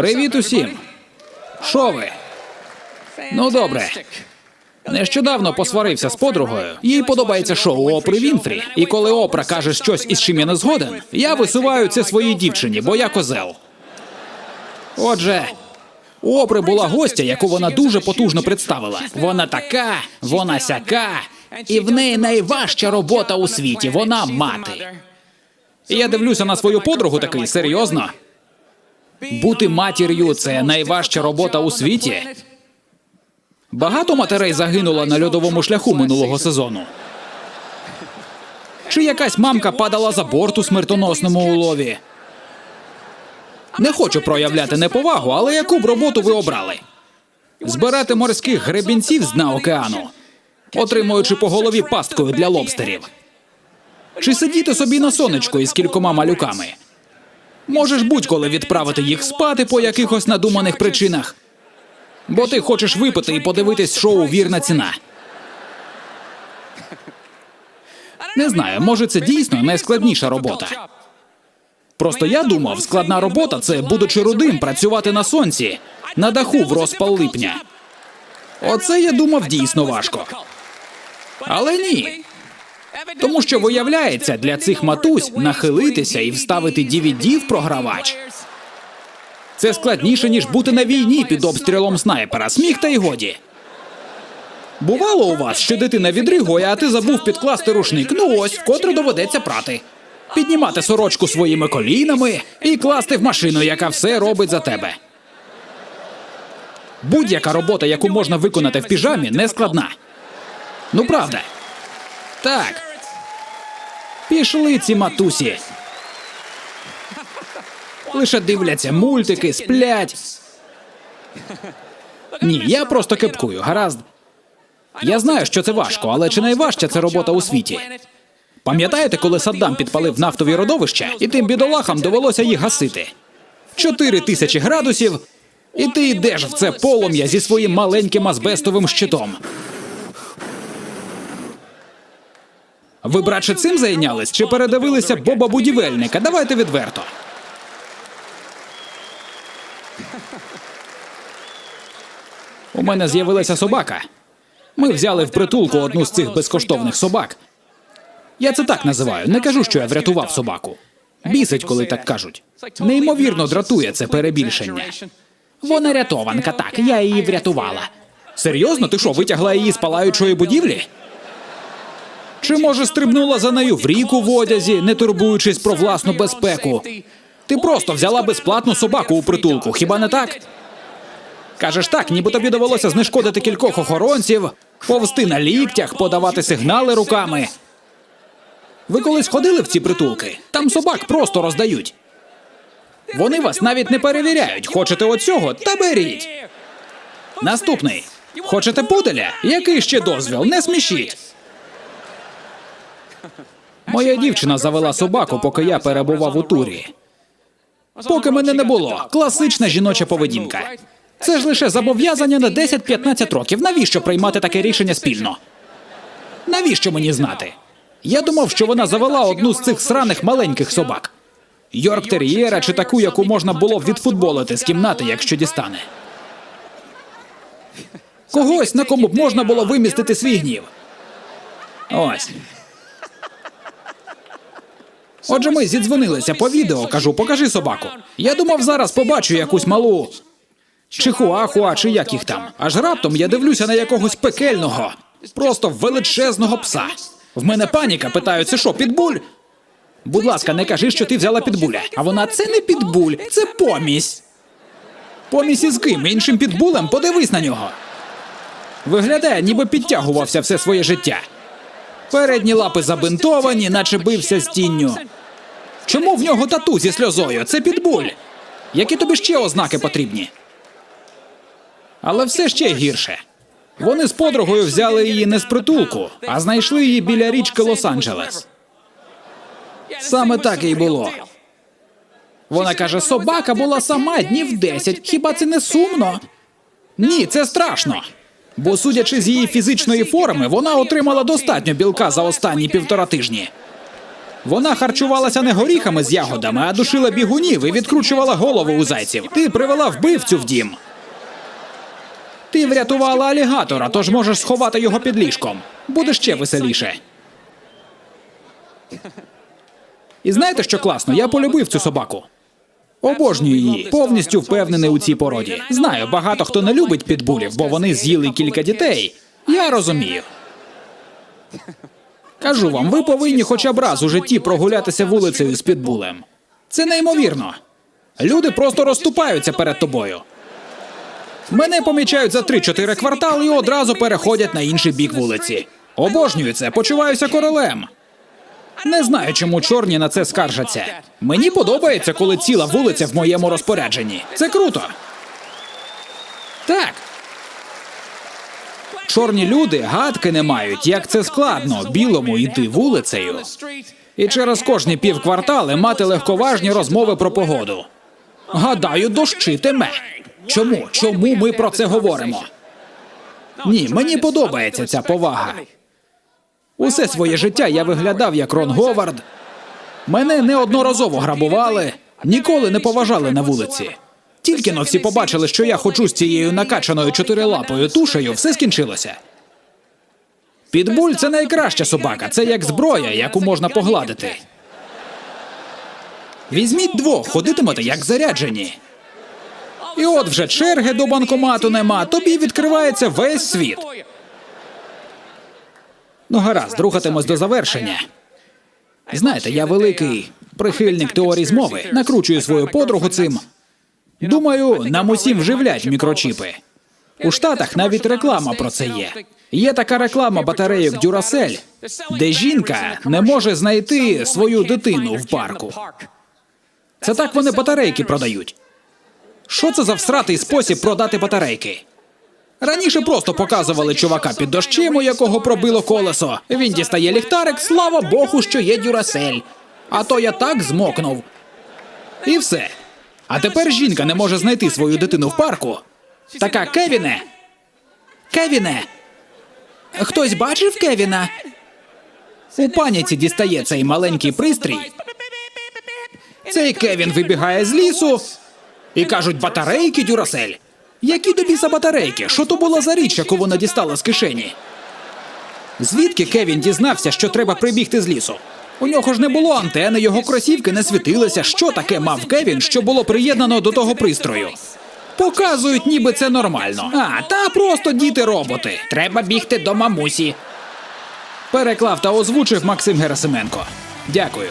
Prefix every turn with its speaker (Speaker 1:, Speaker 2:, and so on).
Speaker 1: Привіт усім. Що ви? Ну добре. Нещодавно посварився з подругою. Їй подобається шоу Опри Вінфрі. І коли Опра каже щось, із чим я не згоден, я висуваю це своїй дівчині, бо я козел. Отже, у Опри була гостя, яку вона дуже потужно представила. Вона така, вона сяка, і в неї найважча робота у світі. Вона мати. Я дивлюся на свою подругу такий серйозно. Бути матір'ю це найважча робота у світі. Багато матерей загинуло на льодовому шляху минулого сезону. Чи якась мамка падала за борт у смертоносному улові? Не хочу проявляти неповагу, але яку б роботу ви обрали? Збирати морських гребінців з дна океану, отримуючи по голові пасткою для лобстерів. Чи сидіти собі на сонечку із кількома малюками? Можеш будь-коли відправити їх спати по якихось надуманих причинах. Бо ти хочеш випити і подивитись шоу Вірна ціна. Не знаю, може це дійсно найскладніша робота. Просто я думав, складна робота це, будучи рудим, працювати на сонці, на даху в розпал липня. Оце я думав дійсно важко. Але ні. Тому що виявляється, для цих матусь нахилитися і вставити DVD в програвач. Це складніше, ніж бути на війні під обстрілом снайпера. Сміх та й годі. Бувало у вас, що дитина відригує, а ти забув підкласти рушник. Ну ось, вкотре доведеться прати. Піднімати сорочку своїми колінами і класти в машину, яка все робить за тебе. Будь-яка робота, яку можна виконати в піжамі, не складна. Ну правда. Так. Пішли ці матусі. Лише дивляться мультики, сплять. Ні, я просто кепкую, гаразд. Я знаю, що це важко, але чи найважча це робота у світі? Пам'ятаєте, коли Саддам підпалив нафтові родовища, і тим бідолахам довелося їх гасити? Чотири тисячі градусів, і ти йдеш в це полум'я зі своїм маленьким азбестовим щитом. Ви, братше, цим зайнялись чи передивилися Боба будівельника? Давайте відверто. У мене з'явилася собака. Ми взяли в притулку одну з цих безкоштовних собак. Я це так називаю. Не кажу, що я врятував собаку. Бісить, коли так кажуть. Неймовірно дратує це перебільшення. Вона рятованка, так, я її врятувала. Серйозно, ти що, витягла її з палаючої будівлі? Чи може стрибнула за нею в ріку в одязі, не турбуючись про власну безпеку? Ти просто взяла безплатну собаку у притулку, хіба не так? Кажеш так, ніби тобі довелося знешкодити кількох охоронців, повзти на ліктях, подавати сигнали руками. Ви колись ходили в ці притулки? Там собак просто роздають. Вони вас навіть не перевіряють. Хочете оцього? Та беріть. Наступний. Хочете пуделя? Який ще дозвіл? Не смішіть. Моя дівчина завела собаку, поки я перебував у турі. Поки мене не було. Класична жіноча поведінка. Це ж лише зобов'язання на 10-15 років. Навіщо приймати таке рішення спільно? Навіщо мені знати? Я думав, що вона завела одну з цих сраних маленьких собак. Йорк тер'єра чи таку, яку можна було б відфутболити з кімнати, якщо дістане. Когось, на кому б можна було вимістити свій гнів. Ось. Отже, ми зідзвонилися по відео, кажу, покажи собаку. Я думав, зараз побачу якусь малу. Чи хуахуа, чи як їх там. Аж раптом я дивлюся на якогось пекельного, просто величезного пса. В мене паніка, питаю, це що, підбуль? Будь ласка, не кажи, що ти взяла підбуля. А вона це не підбуль, це помісь. Помісь із ким? Іншим підбулем? Подивись на нього. Виглядає, ніби підтягувався все своє життя. Передні лапи забинтовані, наче бився з тінню. Чому в нього тату зі сльозою? Це підбуль. Які тобі ще ознаки потрібні? Але все ще гірше. Вони з подругою взяли її не з притулку, а знайшли її біля річки Лос-Анджелес. Саме так і було. Вона каже: собака була сама днів 10. Хіба це не сумно? Ні, це страшно. Бо, судячи з її фізичної форми, вона отримала достатньо білка за останні півтора тижні. Вона харчувалася не горіхами з ягодами, а душила бігунів і відкручувала голову у зайців. Ти привела вбивцю в дім. Ти врятувала алігатора, тож можеш сховати його під ліжком. Буде ще веселіше. І знаєте, що класно? Я полюбив цю собаку. Обожнюю її, повністю впевнений у цій породі. Знаю, багато хто не любить підбулів, бо вони з'їли кілька дітей. Я розумію. Кажу вам, ви повинні хоча б раз у житті прогулятися вулицею з підбулем. Це неймовірно. Люди просто розступаються перед тобою. Мене помічають за 3-4 квартали і одразу переходять на інший бік вулиці. Обожнюю це, почуваюся королем. Не знаю, чому чорні на це скаржаться. Мені подобається, коли ціла вулиця в моєму розпорядженні. Це круто. Так. Чорні люди гадки не мають, як це складно білому йти вулицею. І через кожні півквартали мати легковажні розмови про погоду. Гадаю, дощитиме. Чому? Чому ми про це говоримо? Ні, мені подобається ця повага. Усе своє життя я виглядав як Рон Говард. Мене неодноразово грабували, ніколи не поважали на вулиці. Тільки но всі побачили, що я ходжу з цією накачаною чотирилапою тушею, все скінчилося. Підбуль це найкраща собака, це як зброя, яку можна погладити. Візьміть двох, ходитимете як заряджені. І от вже черги до банкомату нема, тобі відкривається весь світ. Ну, гаразд, рухатимось до завершення. Знаєте, я великий прихильник теорії змови, накручую свою подругу цим. Думаю, нам усім вживлять мікрочіпи. У Штатах навіть реклама про це є. Є така реклама батарейок Duracell, де жінка не може знайти свою дитину в парку. Це так вони батарейки продають. Що це за всратий спосіб продати батарейки? Раніше просто показували чувака під дощем, у якого пробило колесо. Він дістає ліхтарик, слава Богу, що є дюрасель. А то я так змокнув. І все. А тепер жінка не може знайти свою дитину в парку. Така Кевіне. Кевіне. Хтось бачив Кевіна? У паніці дістає цей маленький пристрій. Цей Кевін вибігає з лісу і кажуть батарейки Дюрасель. Які тобі за батарейки? Що то була за річ, яку вона дістала з кишені? Звідки Кевін дізнався, що треба прибігти з лісу? У нього ж не було антени, його кросівки не світилися. Що таке мав Кевін, що було приєднано до того пристрою? Показують, ніби це нормально. А, та просто діти роботи. Треба бігти до мамусі. Переклав та озвучив Максим Герасименко. Дякую.